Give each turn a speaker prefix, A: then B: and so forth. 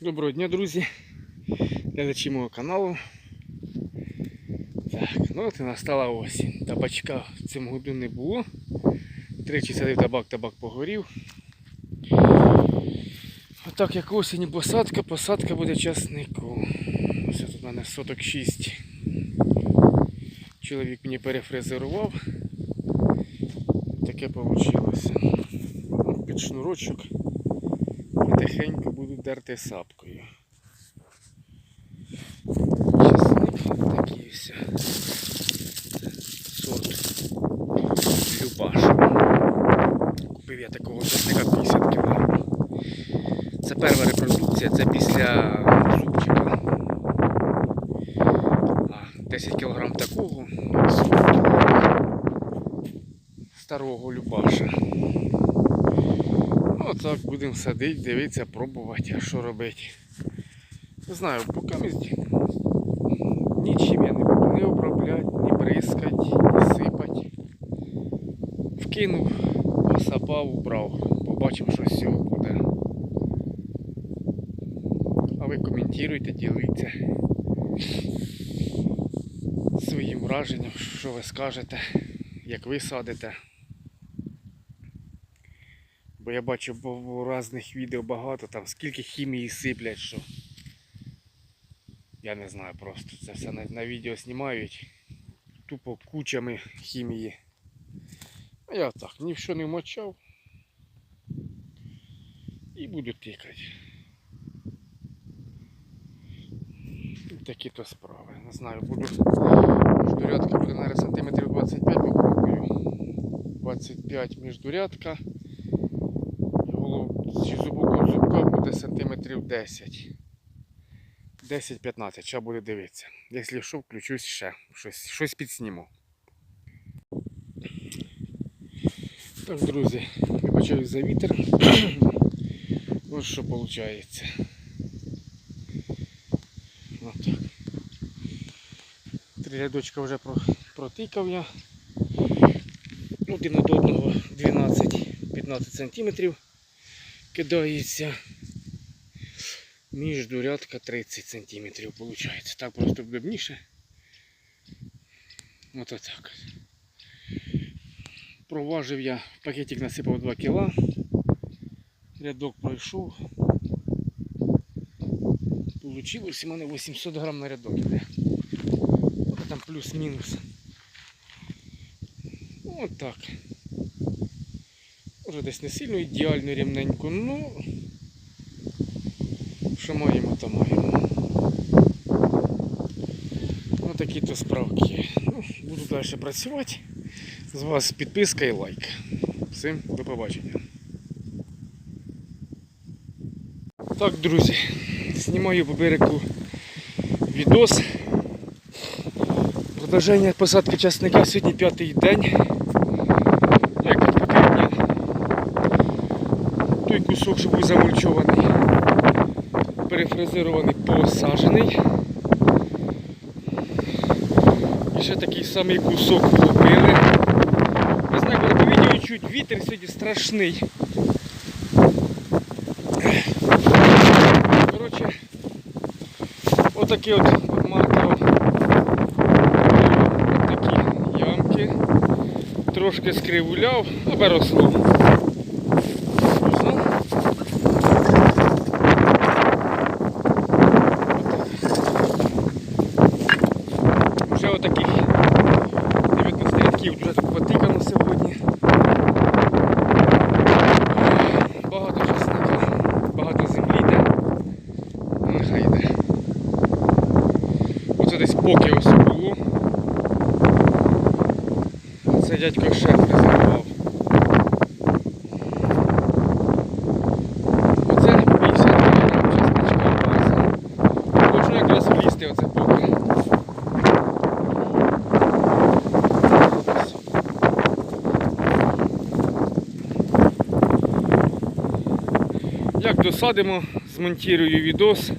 A: Доброго дня, друзі. Глядачі мого каналу. Так, ну от і настала осінь. Табачка в цьому году не було. Тричі садив табак, табак погорів. Отак як осінь посадка, посадка буде часнику. Ось тут у мене соток 6. Чоловік мені перефрезерував. Таке вийшло. Під шнурочок потихеньку буду дерти сапкою. Часник такий все. Сорт Любаш. Купив я такого часника 50 кг. Це перша репродукція, це після зубчика. А 10 кг такого, 40 кг старого Любаша. Отак будемо садити, дивитися, пробувати, а що робити. Не знаю, поки ми нічим я не буду не обробляти, ні бризкати, ні сипати. Вкинув, посапав, убрав. Побачимо, що з цього буде. А ви коментуйте, діліться своїм враженням, що ви скажете, як ви садите. Бо я бачу в різних відео багато, там скільки хімії сиплять, що. Я не знаю просто. Це все на, на відео знімають. Тупо кучами хімії. А я так, ні в що не вмочав. І буду тикати. Такі то справи. Не знаю, буду. Міждурядка буде, наверное, сантиметрів 25 попробую. 25 міждурядка. Буде сантиметрів 10. 10-15, ще буде дивитися. Якщо що, включусь ще. Щось, щось підсніму. Так, друзі, вибачаюсь за вітер. Ось що виходить. Три рядочка вже протикав я. Один від одного 12-15 сантиметрів кидається. Між рядка 30 сантиметрів виходить. Так просто вдобніше. Ось так. Проважив я, пакетик насипав 2 кг. Рядок пройшов. Получилось у мене 800 грам на рядок іде. Там плюс-мінус. Ось так. Може десь не сильно ідеально рівненько, ну що маємо, то маємо. Ось такі то справки. Ну, буду далі працювати. З вас підписка і лайк. Всім до побачення. Так, друзі, знімаю по берегу відос. Продовження посадки часника сьогодні п'ятий день. Як відкриття. Той кусок, що був замульчований, перефрезерований, посаджений. І ще такий самий кусок влупили. Не знаю, коли по відео чуть вітер сьогодні страшний. Коротше, отакі от обмаркав такі ямки. Трошки скривуляв, аби росло. Все. Вже отаких 19 рядків вже тут потикано сьогодні. Багато часника, багато землі йде. Ну, Нехай йде. Оце десь поки ось. Це дядько шеф презервував. Оце не 50 гривень часничка база. Можна якраз влізти оце поки. Досадимо, змонтірую відос.